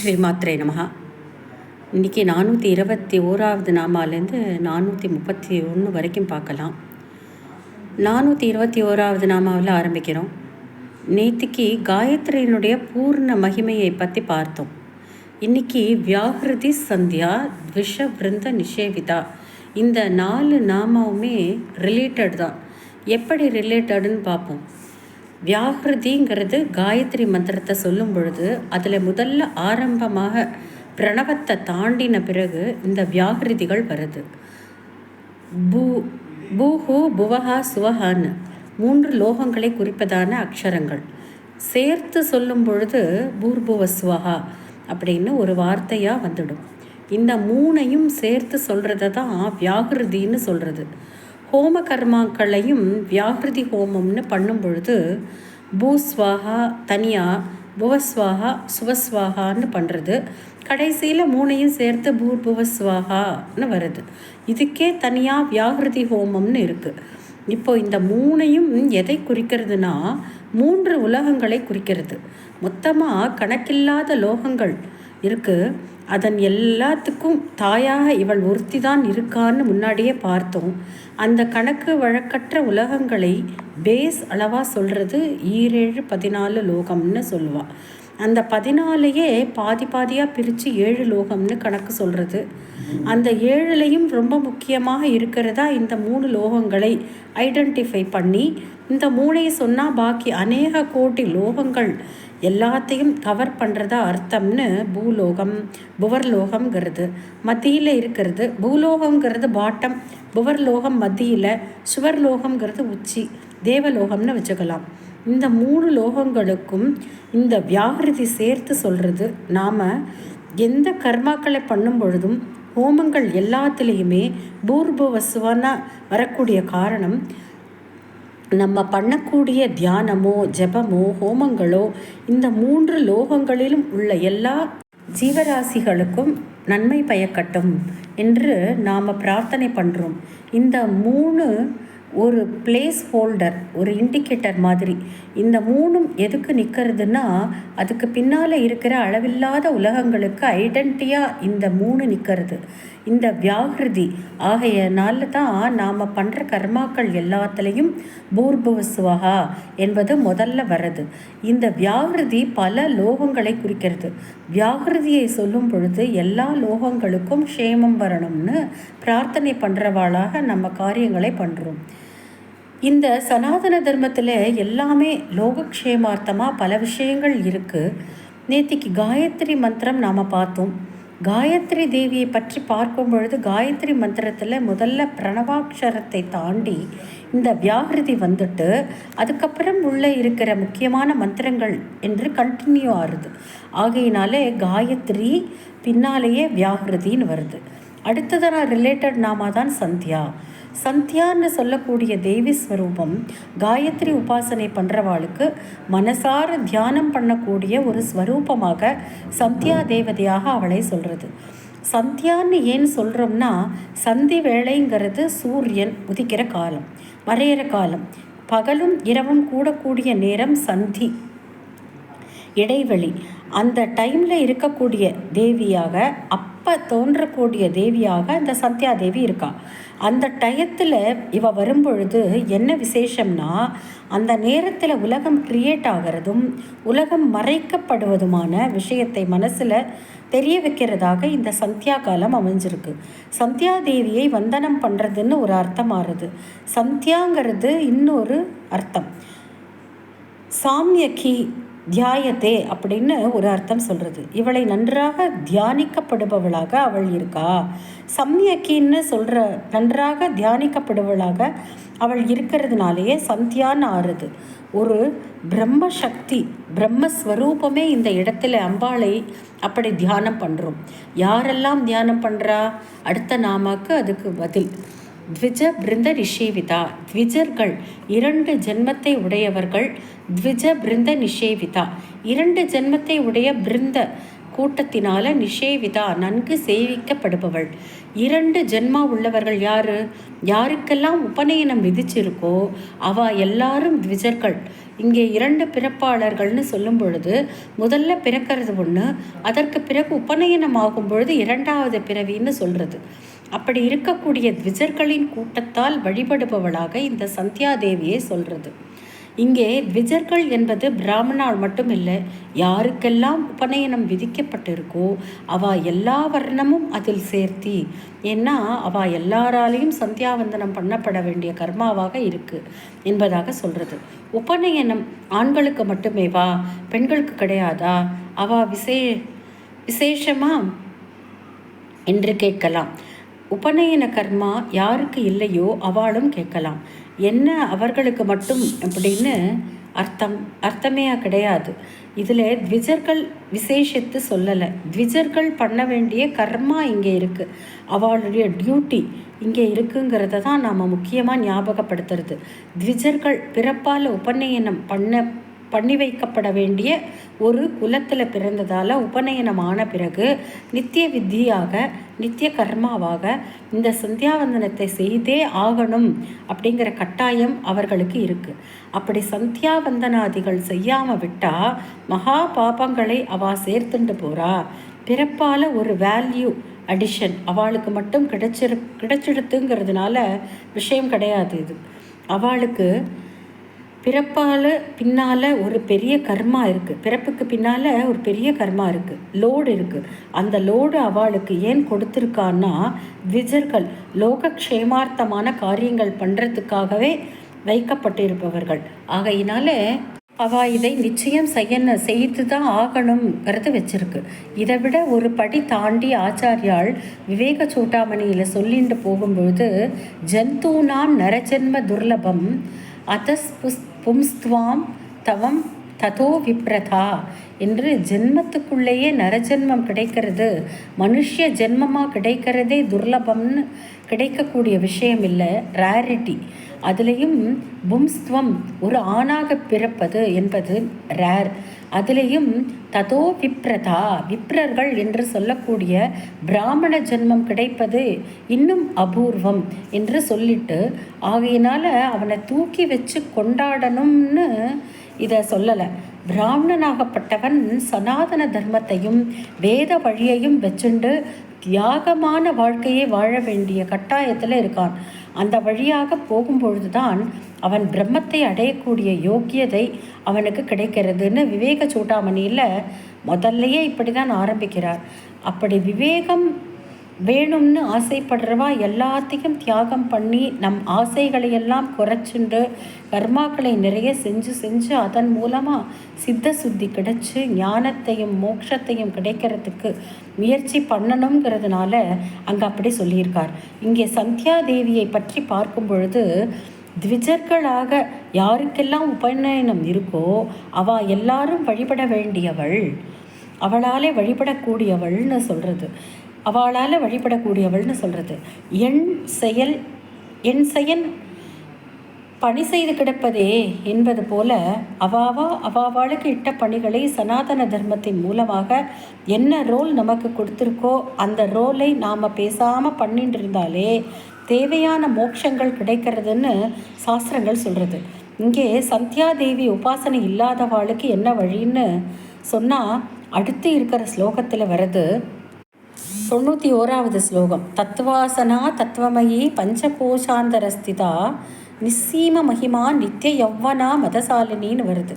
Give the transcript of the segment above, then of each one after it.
ஸ்ரீமாத்ரே நமகா இன்றைக்கி நானூற்றி இருபத்தி ஓராவது நாமாலேருந்து நானூற்றி முப்பத்தி ஒன்று வரைக்கும் பார்க்கலாம். நானூற்றி இருபத்தி ஓராவது நாமாவில் ஆரம்பிக்கிறோம். நேற்றுக்கு காயத்ரியினுடைய பூர்ண மகிமையை பற்றி பார்த்தோம். இன்றைக்கி வியாகிருதி சந்தியா விஷ விருந்த நிஷேவிதா. இந்த நாலு நாமாவுமே ரிலேட்டட் தான். எப்படி ரிலேட்டடுன்னு பார்ப்போம். வியாகிருதிங்கிறது காயத்ரி மந்திரத்தை சொல்லும் பொழுது அதில் முதல்ல ஆரம்பமாக பிரணவத்தை தாண்டின பிறகு இந்த வியாகிருதிகள் வருது. பூ பூஹு புவஹா சுவஹான்னு மூன்று லோகங்களை குறிப்பதான அக்ஷரங்கள். சேர்த்து சொல்லும் பொழுது பூர்புவ சுவஹா அப்படின்னு ஒரு வார்த்தையாக வந்துடும். இந்த மூணையும் சேர்த்து சொல்கிறத தான் வியாகிருதின்னு சொல்கிறது ஹோம கர்மாக்களையும் வியாகிருதி ஹோமம்னு பண்ணும் பொழுது பூஸ்வாகா தனியாக புவஸ்வாகா சுவஸ்வாகான்னு பண்ணுறது கடைசியில் மூணையும் சேர்த்து பூர்புவஸ்வாகான்னு வருது. இதுக்கே தனியாக வியாகிருதி ஹோமம்னு இருக்குது இப்போ இந்த மூணையும் எதை குறிக்கிறதுனா மூன்று உலகங்களை குறிக்கிறது. மொத்தமாக கணக்கில்லாத லோகங்கள் இருக்குது அதன் எல்லாத்துக்கும் தாயாக இவள் ஒருத்தி தான் இருக்கான்னு முன்னாடியே பார்த்தோம். அந்த கணக்கு வழக்கற்ற உலகங்களை பேஸ் அளவாக சொல்கிறது ஈரேழு பதினாலு லோகம்னு சொல்லுவாள் அந்த பதினாலையே பாதி பாதியாக பிரித்து ஏழு லோகம்னு கணக்கு சொல்கிறது அந்த ஏழுலையும் ரொம்ப முக்கியமாக இருக்கிறதா இந்த மூணு லோகங்களை ஐடென்டிஃபை பண்ணி இந்த மூணையை சொன்னால் பாக்கி அநேக கோடி லோகங்கள் எல்லாத்தையும் கவர் பண்ணுறதா அர்த்தம்னு பூலோகம் புவர்லோகம்ங்கிறது. மத்தியில் இருக்கிறது பூலோகங்கிறது பாட்டம் புவர்லோகம் மத்தியில் சுவர்லோகம்ங்கிறது உச்சி தேவலோகம்னு வச்சுக்கலாம். இந்த மூணு லோகங்களுக்கும் இந்த வியாகிருதி சேர்த்து சொல்கிறது நாம் எந்த கர்மாக்களை பண்ணும் பொழுதும் ஹோமங்கள் எல்லாத்துலேயுமே பூர்பவசுவான வரக்கூடிய காரணம் நம்ம பண்ணக்கூடிய தியானமோ ஜபமோ ஹோமங்களோ இந்த மூன்று லோகங்களிலும் உள்ள எல்லா ஜீவராசிகளுக்கும் நன்மை பயக்கட்டும் என்று நாம் பிரார்த்தனை பண்ணுறோம் இந்த மூணு ஒரு பிளேஸ் ஹோல்டர் ஒரு இண்டிகேட்டர் மாதிரி. இந்த மூணும் எதுக்கு நிற்கிறதுனா அதுக்கு பின்னால் இருக்கிற அளவில்லாத உலகங்களுக்கு ஐடென்டியாக இந்த மூணு நிற்கிறது இந்த வியாகிருதி. ஆகையனால தான் நாம் பண்ணுற கர்மாக்கள் எல்லாத்துலேயும் பூர்புவசுவகா என்பது முதல்ல வர்றது இந்த வியாகிருதி பல லோகங்களை குறிக்கிறது. வியாகிருதியை சொல்லும் பொழுது எல்லா லோகங்களுக்கும் க்ஷேமம் வரணும்னு பிரார்த்தனை பண்ணுறவாளாக நம்ம காரியங்களை பண்ணுறோம் இந்த சனாதன தர்மத்தில் எல்லாமே லோகக்ஷேமார்த்தமாக பல விஷயங்கள் இருக்குது நேத்திக்கு காயத்ரி மந்திரம் நாம் பார்த்தோம். காயத்ரி தேவியை பற்றி பார்க்கும் பொழுது காயத்ரி மந்திரத்தில் முதல்ல பிரணவாட்சரத்தை தாண்டி இந்த வியாகிருதி வந்துட்டு அதுக்கப்புறம் உள்ளே இருக்கிற முக்கியமான மந்திரங்கள் என்று கண்டினியூ ஆகுது ஆகையினாலே காயத்ரி பின்னாலேயே வியாகிருதின்னு வருது. அடுத்ததாக ரிலேட்டட் நாமா தான் சந்தியா. சந்தியான்னு சொல்லக்கூடிய தேவி ஸ்வரூபம் காயத்ரி உபாசனை பண்ணுறவாளுக்கு மனசார தியானம் பண்ணக்கூடிய ஒரு ஸ்வரூபமாக சந்தியா தேவதையாக அவளை சொல்கிறது சந்தியான்னு ஏன் சொல்கிறோம்னா சந்தி வேளைங்கிறது சூரியன் உதிக்கிற காலம் மறையிற காலம். பகலும் இரவும் கூடக்கூடிய நேரம் சந்தி. இடைவெளி. அந்த டைமில் இருக்கக்கூடிய தேவியாக அப்போ தோன்றக்கூடிய தேவியாக இந்த சந்தியா தேவி இருக்கா. அந்த டயத்தில் இவ வரும்பொழுது என்ன விசேஷம்னா அந்த நேரத்தில் உலகம் கிரியேட் ஆகிறதும் உலகம் மறைக்கப்படுவதுமான விஷயத்தை மனசில் தெரிய வைக்கிறதாக இந்த சந்தியா காலம் அமைஞ்சிருக்கு. சந்தியா தேவியை வந்தனம் பண்ணுறதுன்னு ஒரு அர்த்தம் ஆறுது சந்தியாங்கிறது இன்னொரு அர்த்தம். சாமியக்கி தியாயத்தே அப்படின்னு ஒரு அர்த்தம் சொல்கிறது இவளை நன்றாக தியானிக்கப்படுபவளாக அவள் இருக்கா? சம்யக்கின்னு சொல்கிற நன்றாக தியானிக்கப்படுவளாக அவள் இருக்கிறதுனாலேயே சந்தியான்னு ஆறுது. ஒரு பிரம்ம சக்தி பிரம்மஸ்வரூபமே இந்த இடத்துல அம்பாளை அப்படி தியானம் பண்ணுறோம் யாரெல்லாம் தியானம் பண்ணுறா அடுத்த நாமாக்கு அதுக்கு பதில். த்விஜ பிருந்த நிஷேவிதா த்விஜர்கள் இரண்டு ஜென்மத்தை உடையவர்கள் த்விஜ பிருந்த நிஷேவிதா இரண்டு ஜென்மத்தை உடைய பிருந்த கூட்டத்தினால நிஷேவிதா நன்கு சேவிக்கப்படுபவள். இரண்டு ஜென்மா உள்ளவர்கள் யாரு? யாருக்கெல்லாம் உபநயனம் விதிச்சிருக்கோ அவ எல்லாரும் த்விஜர்கள். இங்கே இரண்டு பிறப்பாளர்கள்னு சொல்லும் பொழுது முதல்ல பிறக்கிறது ஒன்று அதற்கு பிறகு உபநயனம் ஆகும் பொழுது இரண்டாவது பிறவின்னு சொல்கிறது அப்படி இருக்கக்கூடிய த்விஜர்களின் கூட்டத்தால் வழிபடுபவளாக இந்த சந்தியாதேவியை சொல்கிறது இங்கே த்விஜர்கள் என்பது பிராமணால் மட்டும் இல்லை யாருக்கெல்லாம் உபநயனம் விதிக்கப்பட்டிருக்கோ அவ எல்லா வர்ணமும் அதில் சேர்த்தி ஏன்னா அவ எல்லாராலையும் சந்தியாவந்தனம் பண்ணப்பட வேண்டிய கர்மாவாக இருக்கு என்பதாக சொல்றது. உபநயனம் ஆண்களுக்கு மட்டுமே வா பெண்களுக்கு கிடையாதா? அவ விசே விசேஷமா? என்று கேட்கலாம். உபநயன கர்மா யாருக்கு இல்லையோ அவளும் கேட்கலாம். என்ன அவர்களுக்கு மட்டும் அப்படின்னு அர்த்தம் அர்த்தமே கிடையாது. இதில் த்விஜர்கள் விசேஷித்து சொல்லலை. த்விஜர்கள் பண்ண வேண்டிய கர்மா இங்கே இருக்குது அவளுடைய டியூட்டி இங்கே இருக்குங்கிறத தான் நாம் முக்கியமாக ஞாபகப்படுத்துறது. த்விஜர்கள் பிறப்பால் உபநயனம் பண்ண பண்ணி வைக்கப்பட வேண்டிய ஒரு குலத்தில் பிறந்ததால் உபநயனம் ஆன பிறகு நித்திய வித்தியாக நித்திய கர்மாவாக இந்த சந்தியாவந்தனத்தை செய்தே ஆகணும் அப்படிங்கிற கட்டாயம் அவர்களுக்கு இருக்குது அப்படி சந்தியாவந்தனாதிகள் செய்யாமல் விட்டால் மகா பாபங்களை அவா சேர்த்துண்டு போகிறா பிறப்பால் ஒரு வேல்யூ அடிஷன் அவளுக்கு மட்டும் கிடைச்சிரு கிடைச்சிடுத்துங்கிறதுனால விஷயம் கிடையாது இது. அவளுக்கு பிறப்பால் பின்னால் ஒரு பெரிய கர்மா இருக்குது பிறப்புக்கு பின்னால் ஒரு பெரிய கர்மா இருக்குது லோடு இருக்குது அந்த லோடு அவளுக்கு ஏன் கொடுத்துருக்கான்னா விஜர்கள் லோகக்ஷேமார்த்தமான காரியங்கள் பண்ணுறதுக்காகவே வைக்கப்பட்டிருப்பவர்கள். ஆகையினால அவ இதை நிச்சயம் செய்ய செய்து தான் ஆகணுங்கிறது வச்சிருக்கு. இதை விட ஒரு படி தாண்டி ஆச்சாரியால் விவேக சூட்டாமணியில் சொல்லிட்டு போகும்பொழுது ஜந்தூனாம் நரஜென்ம துர்லபம் அதஸ் புஸ் பும்ஸ்துவாம் தவம் ததோ விப்ரதா என்று ஜென்மத்துக்குள்ளேயே நரஜென்மம் கிடைக்கிறது. மனுஷ ஜென்மமாக கிடைக்கிறதே துர்லபம்னு கிடைக்கக்கூடிய விஷயம் இல்லை ரேரிட்டி அதுலேயும் பும்ஸ்துவம் ஒரு ஆணாக பிறப்பது என்பது ரேர் அதுலேயும் ததோ விப்ரதா விப்ரர்கள் என்று சொல்லக்கூடிய பிராமண ஜென்மம் கிடைப்பது இன்னும் அபூர்வம் என்று சொல்லிட்டு ஆகையினால அவனை தூக்கி வச்சு கொண்டாடணும்னு இதை சொல்லலை. பிராமணனாகப்பட்டவன் சனாதன தர்மத்தையும் வேத வழியையும் வச்சுண்டு தியாகமான வாழ்க்கையை வாழ வேண்டிய கட்டாயத்தில் இருக்கான். அந்த வழியாக போகும்பொழுதுதான் அவன் பிரம்மத்தை அடையக்கூடிய யோக்கியதை அவனுக்கு கிடைக்கிறதுன்னு விவேக சூட்டாமணியில் முதல்லையே இப்படி தான் ஆரம்பிக்கிறார். அப்படி விவேகம் வேணும்னு ஆசைப்படுறவா எல்லாத்தையும் தியாகம் பண்ணி நம் ஆசைகளையெல்லாம் குறைச்சுண்டு கர்மாக்களை நிறைய செஞ்சு செஞ்சு அதன் மூலமாக சித்த சுத்தி கிடைச்சி ஞானத்தையும் மோட்சத்தையும் கிடைக்கிறதுக்கு முயற்சி பண்ணணுங்கிறதுனால அங்கே அப்படி சொல்லியிருக்கார். இங்கே சந்தியாதேவியை பற்றி பார்க்கும் பொழுது த்விஜர்களாக யாருக்கெல்லாம் உபநயனம் இருக்கோ அவ எல்லாரும் வழிபட வேண்டியவள் அவளாலே வழிபடக்கூடியவள்னு சொல்கிறது அவளால் வழிபடக்கூடியவள்னு சொல்கிறது என் செயல் என் செயல் பணி செய்து கிடப்பதே என்பது போல அவாவா அவாவாளுக்கு இட்ட பணிகளை சனாதன தர்மத்தின் மூலமாக என்ன ரோல் நமக்கு கொடுத்துருக்கோ அந்த ரோலை நாம் பேசாமல் பண்ணிட்டு இருந்தாலே தேவையான மோட்சங்கள் கிடைக்கிறதுன்னு சாஸ்திரங்கள் சொல்கிறது இங்கே சந்தியாதேவி உபாசனை இல்லாதவாளுக்கு என்ன வழின்னு சொன்னால் அடுத்து இருக்கிற ஸ்லோகத்தில் வர்றது தொண்ணூற்றி ஓராவது ஸ்லோகம் தத்வாசனா தத்துவமயி பஞ்சகோஷாந்தரஸ்திதா நிஸ்ஸீம மகிமா நித்திய யவ்வனா மதசாலினின்னு வருது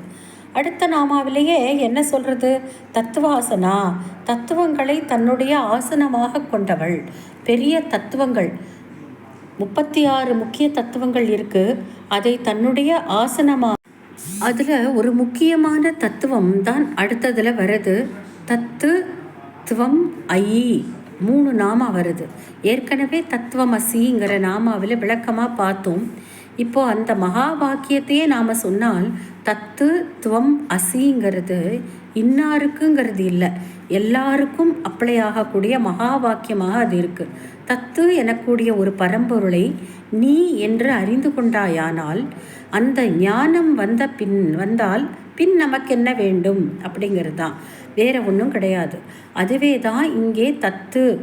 அடுத்த நாமாவிலேயே என்ன சொல்கிறது தத்துவாசனா தத்துவங்களை தன்னுடைய ஆசனமாக கொண்டவள் பெரிய தத்துவங்கள் முப்பத்தி ஆறு முக்கிய தத்துவங்கள் இருக்குது அதை தன்னுடைய ஆசனமாக அதில் ஒரு முக்கியமான தத்துவம் தான் அடுத்ததில் வருது தத்து துவம் ஐ மூணு நாமா வருது. ஏற்கனவே தத்துவமசிங்கிற நாமாவில் விளக்கமாக பார்த்தோம். இப்போ அந்த மகா வாக்கியத்தையே நாம் சொன்னால் தத்து துவம் அசிங்கிறது இன்னாருக்குங்கிறது இல்லை. எல்லாருக்கும் அப்ளை ஆகக்கூடிய மகா வாக்கியமாக அது இருக்குது தத்து எனக்கூடிய ஒரு பரம்பொருளை நீ என்று அறிந்து கொண்டாயானால் அந்த ஞானம் வந்த பின் வந்தால் பின் நமக்கு என்ன வேண்டும்? அப்படிங்கிறது தான். வேற ஒன்றும் கிடையாது. அதுவே தான் இங்கே தத்து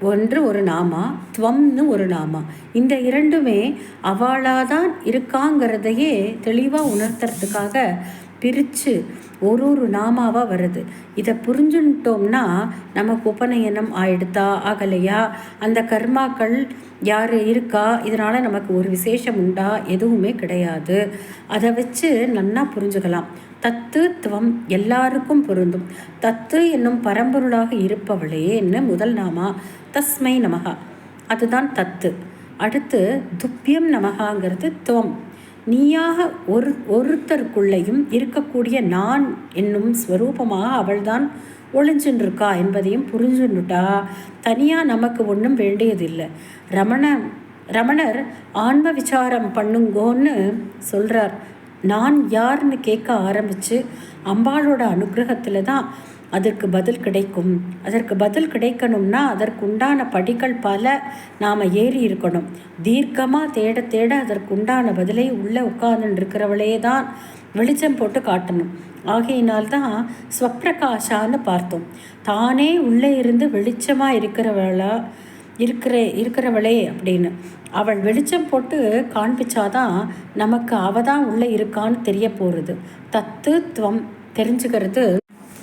ஒன்று ஒரு நாமா துவம்னு ஒரு நாமா. இந்த இரண்டுமே அவளாதான் இருக்காங்கிறதையே தெளிவாக உணர்த்துறதுக்காக பிரித்து ஒரு ஒரு நாமாவாக வருது. இதை புரிஞ்சுட்டோம்னா நமக்கு உபநயனம் ஆயிடுதா ஆகலையா? அந்த கர்மாக்கள் யார் இருக்கா? இதனால் நமக்கு ஒரு விசேஷம் உண்டா? எதுவுமே கிடையாது. அதை வச்சு நன்னா புரிஞ்சுக்கலாம். தத்து துவம் எல்லாருக்கும் பொருந்தும். தத்து என்னும் பரம்பொருளாக இருப்பவளே என்ன முதல் நாமா? தஸ்மை நமகா அதுதான் தத்து. அடுத்து துப்பியம் நமகாங்கிறது துவம். நீயாக ஒரு ஒருத்தருக்குள்ளேயும் இருக்கக்கூடிய நான் என்னும் ஸ்வரூபமாக அவள்தான் ஒளிஞ்சுருக்கா என்பதையும் புரிஞ்சுன்னுட்டா? தனியாக நமக்கு ஒன்றும் வேண்டியதில்லை. ரமண ரமணர் ஆன்ம விசாரம் பண்ணுங்கோன்னு சொல்கிறார் நான் யாருன்னு கேட்க ஆரம்பித்து அம்பாளோட அனுகிரகத்தில் தான் அதற்கு பதில் கிடைக்கும். அதற்கு பதில் கிடைக்கணும்னா அதற்குண்டான படிகள் பல நாம் ஏறி இருக்கணும். தீர்க்கமாக தேட தேட அதற்குண்டான பதிலை உள்ளே உட்கார்ந்து இருக்கிறவளே தான் வெளிச்சம் போட்டு காட்டணும். ஆகையினால்தான் ஸ்வப்பிரகாஷான்னு பார்த்தோம். தானே உள்ளே இருந்து வெளிச்சமாக இருக்கிறவளா இருக்கிற இருக்கிறவளே அப்படின்னு. அவள் வெளிச்சம் போட்டு காண்பிச்சாதான் நமக்கு அவள் தான் உள்ளே இருக்கான்னு தெரிய போகிறது தத்துவம் தெரிஞ்சுக்கிறது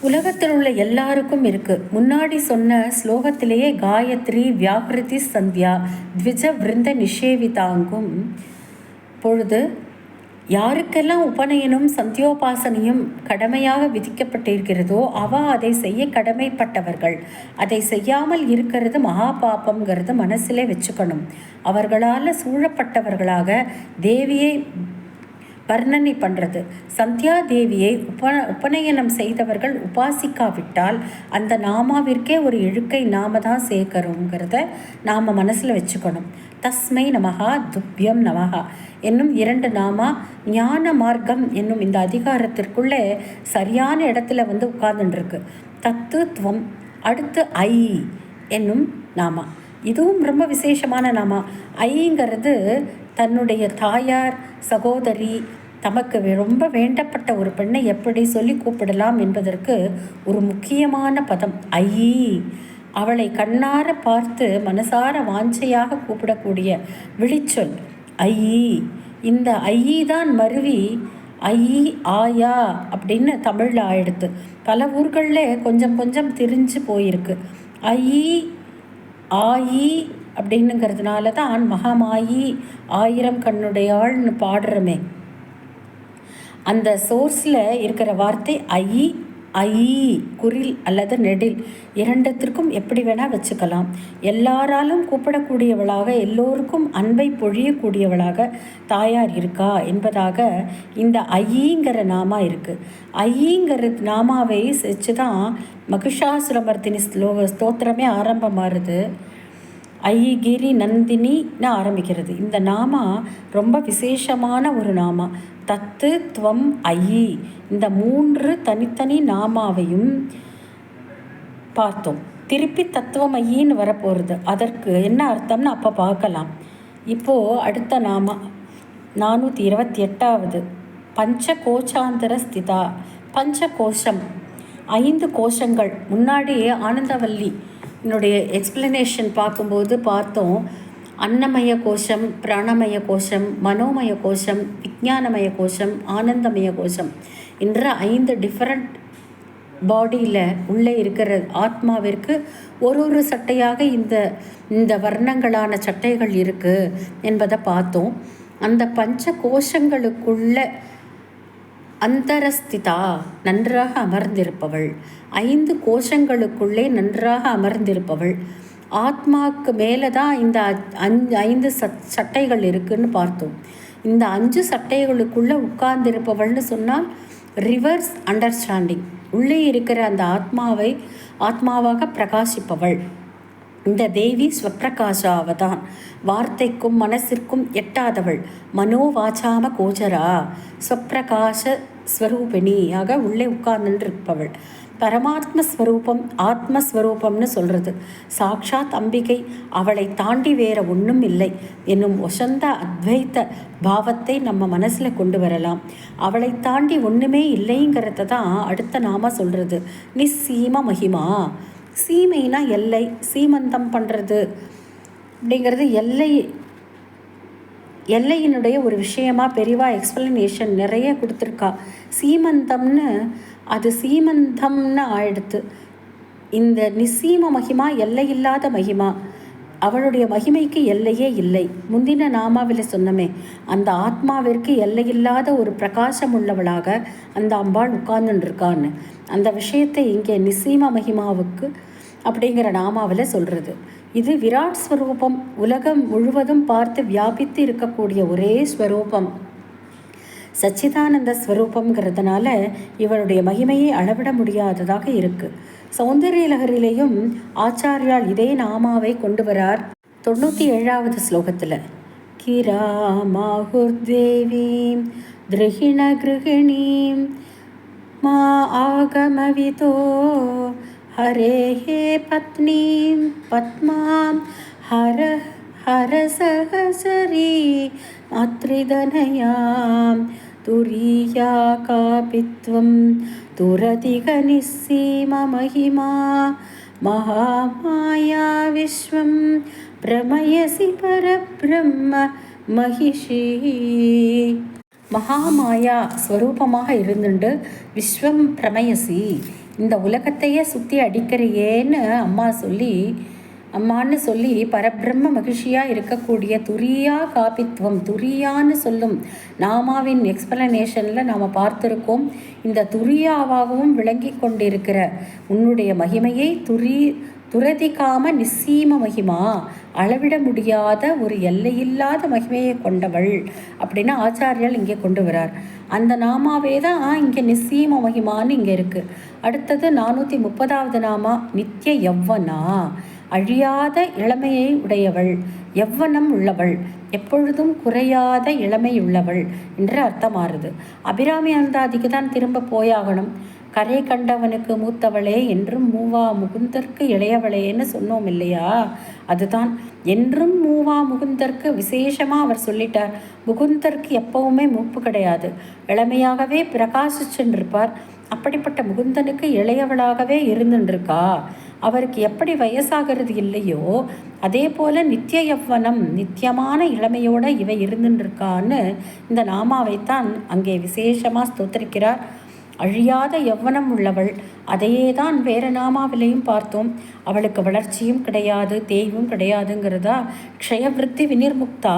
உலகத்தில் உள்ள எல்லாருக்கும் இருக்கு. முன்னாடி சொன்ன ஸ்லோகத்திலேயே காயத்ரி வியாகிருதி சந்தியா த்விஜ விருந்த நிஷேவிதாங்கும் பொழுது யாருக்கெல்லாம் உபநயனும் சந்தியோபாசனையும் கடமையாக விதிக்கப்பட்டிருக்கிறதோ அவ அதை செய்ய கடமைப்பட்டவர்கள். அதை செய்யாமல் இருக்கிறது மகா பாப்பம்ங்கிறது மனசிலே வச்சுக்கணும். அவர்களால் சூழப்பட்டவர்களாக தேவியை வர்ணனை பண்ணுறது சந்தியா தேவியை உப உபநயனம் செய்தவர்கள் உபாசிக்காவிட்டால் அந்த நாமாவிற்கே ஒரு இழுக்கை நாம தான் சேர்க்கிறோங்கிறத நாம் மனசில் வச்சுக்கணும். தஸ்மை நமகா துப்பியம் நமகா என்னும் இரண்டு நாமா ஞான மார்க்கம் என்னும் இந்த அதிகாரத்திற்குள்ளே சரியான இடத்துல வந்து உட்கார்ந்துருக்கு தத்துவம் அடுத்து ஐ என்னும் நாமா. இதுவும் ரொம்ப விசேஷமான நாமா. ஐங்கிறது தன்னுடைய தாயார் சகோதரி தமக்கு ரொம்ப வேண்டப்பட்ட ஒரு பெண்ணை எப்படி சொல்லி கூப்பிடலாம் என்பதற்கு ஒரு முக்கியமான பதம். ஐ அவளை கண்ணார பார்த்து மனசார வாஞ்சையாக கூப்பிடக்கூடிய விழிச்சொல். ஐயி! இந்த ஐயி தான் மருவி ஐயி ஆயா அப்படின்னு தமிழில் ஆயிடுத்து. பல ஊர்களில் கொஞ்சம் கொஞ்சம் திரிஞ்சு போயிருக்கு. ஐயி ஆயி அப்படின்னுங்கிறதுனால தான் மகாமாயி ஆயிரம் கண்ணுடையாள்னு பாடுறோமே. அந்த சோர்ஸில் இருக்கிற வார்த்தை ஐ ஐ குரில் அல்லது நெடில் இரண்டத்திற்கும் எப்படி வேணால் வச்சுக்கலாம். எல்லாராலும் கூப்பிடக்கூடியவளாக எல்லோருக்கும் அன்பை பொழியக்கூடியவளாக தாயார் இருக்கா என்பதாக இந்த ஐயிங்கிற நாமா இருக்குது ஐயிங்கிற நாமாவை வச்சு தான் மகிஷாசுரமர்த்தினி ஸ்லோக ஸ்தோத்திரமே ஆரம்பமாகுது ஐகிரி நந்தினின்னு ஆரம்பிக்கிறது. இந்த நாமா ரொம்ப விசேஷமான ஒரு நாமா. தத்து துவம் ஐ இந்த மூன்று தனித்தனி நாமாவையும் பார்த்தோம். திருப்பி தத்துவம் ஐயின்னு வரப்போகிறது அதற்கு என்ன அர்த்தம்னு அப்போ பார்க்கலாம். இப்போது அடுத்த நாமா நானூற்றி இருபத்தி எட்டாவது. பஞ்ச கோச்சாந்தர ஸ்திதா. பஞ்ச கோஷம் ஐந்து கோஷங்கள். முன்னாடி ஆனந்தவல்லி. என்னுடைய எக்ஸ்பிளனேஷன் பார்க்கும்போது பார்த்தோம். அன்னமய கோஷம் பிராணமய கோஷம் மனோமய கோஷம் விஜானமய கோஷம் ஆனந்தமய கோஷம் என்ற ஐந்து டிஃப்ரெண்ட் பாடியில் உள்ளே இருக்கிற ஆத்மாவிற்கு ஒரு ஒரு சட்டையாக இந்த இந்த வர்ணங்களான சட்டைகள் இருக்குது என்பதை பார்த்தோம். அந்த பஞ்ச கோஷங்களுக்குள்ள அந்தரஸ்திதா நன்றாக அமர்ந்திருப்பவள். ஐந்து கோஷங்களுக்குள்ளே நன்றாக அமர்ந்திருப்பவள். ஆத்மாவுக்கு மேலே தான் இந்த அஞ்சு ஐந்து சட் சட்டைகள் இருக்குன்னு பார்த்தோம். இந்த அஞ்சு சட்டைகளுக்குள்ளே உட்கார்ந்திருப்பவள்னு சொன்னால் ரிவர்ஸ் அண்டர்ஸ்டாண்டிங் உள்ளே இருக்கிற அந்த ஆத்மாவை ஆத்மாவாக பிரகாசிப்பவள். இந்த தேவி ஸ்வப்பிரகாஷாவதான் வார்த்தைக்கும் மனசிற்கும் எட்டாதவள். மனோவாச்சாம கோச்சரா. ஸ்வப்பிரகாச ஸ்வரூபிணியாக உள்ளே உட்கார்ந்துட்டு இருப்பவள் பரமாத்ம ஸ்வரூபம் ஆத்மஸ்வரூபம்னு சொல்கிறது சாக்ஷாத் அம்பிகை அவளை தாண்டி வேற ஒன்றும் இல்லை என்னும் ஒசந்த அத்வைத்த பாவத்தை நம்ம மனசில் கொண்டு வரலாம். அவளை தாண்டி ஒன்றுமே இல்லைங்கிறத தான் அடுத்த நாம சொல்கிறது நிஸ்ஸீம மகிமா. சீமைனா எல்லை சீமந்தம் பண்ணுறது அப்படிங்கிறது எல்லை எல்லையினுடைய ஒரு விஷயமா பெரிவா எக்ஸ்பிளனேஷன் நிறைய கொடுத்துருக்கா. சீமந்தம்னு அது சீமந்தம்னு ஆயிடுத்து. இந்த நிசீம மகிமா எல்லையில்லாத மகிமா அவளுடைய மகிமைக்கு எல்லையே இல்லை. முந்தின நாமாவில் சொன்னமே அந்த ஆத்மாவிற்கு எல்லையில்லாத ஒரு பிரகாசம் உள்ளவளாக அந்த அம்பாள் உட்கார்ந்துருக்கான்னு அந்த விஷயத்தை இங்கே நிசீம மகிமாவுக்கு அப்படிங்கிற நாமாவில் சொல்கிறது இது விராட் ஸ்வரூபம். உலகம் முழுவதும் பார்த்து வியாபித்து இருக்கக்கூடிய ஒரே ஸ்வரூபம். சச்சிதானந்த ஸ்வரூபங்கிறதுனால இவருடைய மகிமையை அளவிட முடியாததாக இருக்கு. சௌந்தரிய லகரிலேயும் ஆச்சாரியால் இதே நாமாவை கொண்டு வரார் தொண்ணூற்றி ஏழாவது ஸ்லோகத்தில். கிராமாகுர்தேவீம் திருஹிண கிருகிணீம் மா ஆகமவிதோ हरेः पत्नीं पद्मां हर हरसहसरी मातृदनयां तुरीया कापि त्वं तुरतिघनिःसीममहिमा महामाया विश्वं प्रमयसि परब्रह्म महिषी മഹാമായ സ്വരൂപമായിരുന്നുണ്ട് വിശ്വം പ്രമയസി இந்த உலகத்தையே சுற்றி அடிக்கிறையேன்னு அம்மா சொல்லி அம்மான்னு சொல்லி பரபிரம்ம மகிழ்ச்சியாக இருக்கக்கூடிய துரியா காப்பித்துவம் துரியான்னு சொல்லும் நாமாவின் எக்ஸ்பிளனேஷனில் நாம் பார்த்துருக்கோம். இந்த துரியாவாகவும் விளங்கி கொண்டிருக்கிற உன்னுடைய மகிமையை துரி துரதிகாம நிசீம மகிமா அளவிட முடியாத ஒரு எல்லையில்லாத மகிமையை கொண்டவள் அப்படின்னு ஆச்சாரியால் இங்கே கொண்டு வரார். அந்த நாமாவே தான் இங்கே நிசீம மகிமான்னு இங்கே இருக்குது அடுத்தது நானூற்றி முப்பதாவது நாமா நித்திய எவ்வனா அழியாத இளமையை உடையவள் எவ்வனம் உள்ளவள் எப்பொழுதும் குறையாத இளமை உள்ளவள் என்று அர்த்தமாறுது. அபிராமி அந்தாதிக்கு தான் திரும்ப போயாகணும். கரை கண்டவனுக்கு மூத்தவளே என்றும் மூவா முகுந்தற்கு இளையவளேன்னு சொன்னோம் இல்லையா? அதுதான். என்றும் மூவா முகுந்தற்கு விசேஷமாக அவர் சொல்லிட்டார். முகுந்தருக்கு எப்பவுமே மூப்பு கிடையாது. இளமையாகவே பிரகாசிச்சுருப்பார் அப்படிப்பட்ட முகுந்தனுக்கு இளையவளாகவே இருந்துருக்கா அவருக்கு எப்படி வயசாகிறது இல்லையோ அதே போல் நித்திய யவ்வனம் நித்தியமான இளமையோட இவை இருந்துருக்கான்னு இந்த நாமாவைத்தான் அங்கே விசேஷமாக ஸ்தோத்திரிக்கிறார். அழியாத எவ்வனம் உள்ளவள். அதையே தான் வேற நாமாவிலையும் பார்த்தோம். அவளுக்கு வளர்ச்சியும் கிடையாது தேய்வும் கிடையாதுங்கிறதா? க்ஷயவிருத்தி வினிர்முக்தா?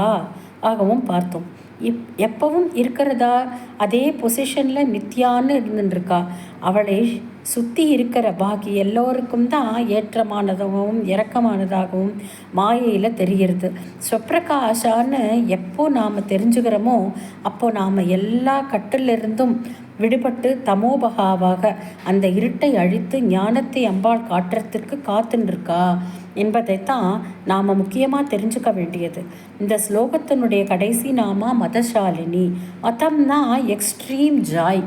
ஆகவும் பார்த்தோம். இப் எப்பவும் இருக்கிறதா? அதே பொசிஷனில் நித்யான்னு இருந்துருக்கா. அவளை சுற்றி இருக்கிற பாக்கி எல்லோருக்கும் தான் ஏற்றமானதாகவும் இறக்கமானதாகவும் மாயையில் தெரிகிறது. ஸ்வப்பிரகாஷான்னு எப்போ நாம் தெரிஞ்சுக்கிறோமோ அப்போ நாம் எல்லா கட்டிலிருந்தும் விடுபட்டு தமோபகாவாக அந்த இருட்டை அழித்து ஞானத்தை அம்பாள் காட்டுறதுக்கு என்பதை என்பதைத்தான் நாம் முக்கியமாக தெரிஞ்சுக்க வேண்டியது. இந்த ஸ்லோகத்தினுடைய கடைசி நாமா மதசாலினி. மதம்னா எக்ஸ்ட்ரீம் ஜாய்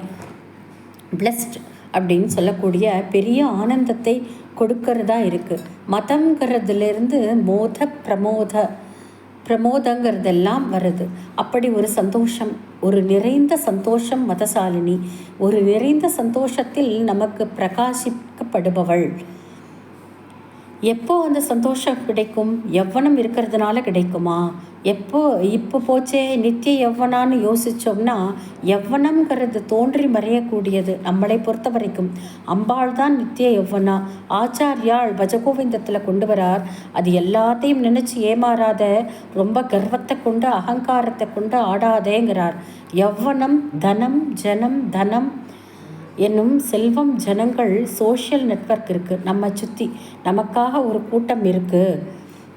பிளஸ்ட் அப்படின்னு சொல்லக்கூடிய பெரிய ஆனந்தத்தை கொடுக்கறதா இருக்குது மதங்கிறதுலேருந்து மோத பிரமோத பிரமோதங்கிறதெல்லாம் வருது. அப்படி ஒரு சந்தோஷம் ஒரு நிறைந்த சந்தோஷம் மதசாலினி ஒரு நிறைந்த சந்தோஷத்தில் நமக்கு பிரகாசிக்கப்படுபவள். எப்போ அந்த சந்தோஷம் கிடைக்கும்? எவ்வனம் இருக்கிறதுனால கிடைக்குமா? எப்போ இப்போ போச்சே நித்திய எவ்வனான்னு யோசித்தோம்னா எவ்வனம்ங்கிறது தோன்றி மறையக்கூடியது நம்மளை பொறுத்த வரைக்கும் அம்பாள் தான் நித்திய எவ்வனா ஆச்சாரியாள் பஜகோவிந்தத்தில் கொண்டு வரார். அது எல்லாத்தையும் நினச்சி ஏமாறாத ரொம்ப கர்வத்தை கொண்டு அகங்காரத்தை கொண்டு ஆடாதேங்கிறார். எவ்வனம் தனம் ஜனம் தனம் என்னும் செல்வம் ஜனங்கள் சோஷியல் நெட்ஒர்க் இருக்குது நம்ம சுற்றி நமக்காக ஒரு கூட்டம் இருக்குது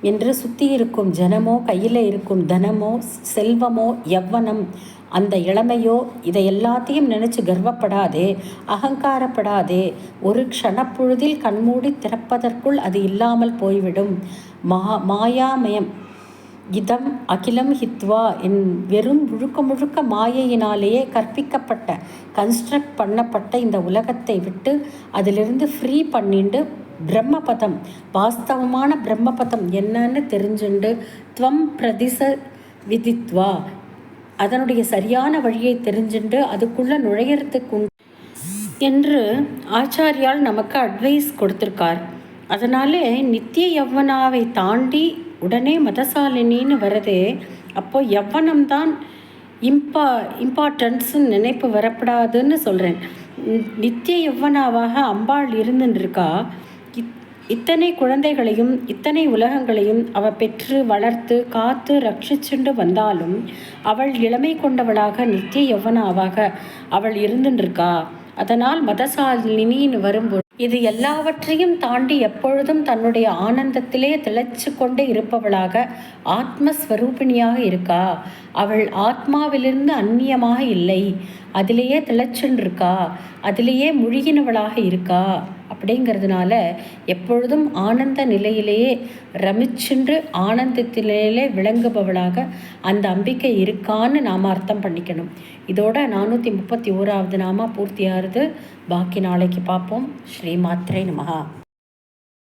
என்று சுற்றி இருக்கும் ஜனமோ கையில் இருக்கும் தனமோ செல்வமோ எவ்வனம் அந்த இளமையோ இதை எல்லாத்தையும் நினச்சி கர்வப்படாதே அகங்காரப்படாதே ஒரு க்ஷணப்பொழுதில் கண்மூடி திறப்பதற்குள் அது இல்லாமல் போய்விடும். மா மாயாமயம் இதம் அகிலம் ஹித்வா என் வெறும் முழுக்க முழுக்க மாயையினாலேயே கற்பிக்கப்பட்ட கன்ஸ்ட்ரக்ட் பண்ணப்பட்ட இந்த உலகத்தை விட்டு அதிலிருந்து ஃப்ரீ பண்ணிண்டு பிரம்மபதம். வாஸ்தவமான பிரம்மபதம் என்னன்னு தெரிஞ்சுண்டு துவம் பிரதிச விதித்வா. அதனுடைய சரியான வழியை தெரிஞ்சுண்டு அதுக்குள்ளே நுழையிறதுக்கு என்று ஆச்சாரியால் நமக்கு அட்வைஸ் கொடுத்துருக்கார். அதனாலே நித்திய யவ்வனாவை தாண்டி உடனே மதசாலினின்னு வருது அப்போ யவ்வனம்தான் இம்பா இம்பார்ட்டன்ஸ்ன்னு நினைப்பு வரப்படாதுன்னு சொல்கிறேன் நித்திய யவ்வனாவாக அம்பாள் இருந்துருக்கா இருக்கா இத்தனை குழந்தைகளையும் இத்தனை உலகங்களையும் அவ பெற்று வளர்த்து காத்து ரட்சிச்சுண்டு வந்தாலும் அவள் இளமை கொண்டவளாக நித்திய யவனாவாக அவள் இருந்துருக்கா அதனால் மதசாலினின்னு வரும்போது இது எல்லாவற்றையும் தாண்டி எப்பொழுதும் தன்னுடைய ஆனந்தத்திலே திளைச்சு கொண்டே இருப்பவளாக ஆத்மஸ்வரூபிணியாக இருக்கா. அவள் ஆத்மாவிலிருந்து அந்நியமாக இல்லை. அதிலேயே திளைச்சுன்னு இருக்கா அதிலேயே முழுகினவளாக இருக்கா. அப்படிங்கிறதுனால எப்பொழுதும் ஆனந்த நிலையிலேயே ரமிச்சென்று ஆனந்தத்திலேயே விளங்குபவளாக அந்த அம்பிக்கை இருக்கான்னு நாம் அர்த்தம் பண்ணிக்கணும். இதோட நானூற்றி முப்பத்தி ஓராவது நாமா பூர்த்தியாகிறது பாக்கி நாளைக்கு பார்ப்போம். ஸ்ரீ மாத்ரே நமகா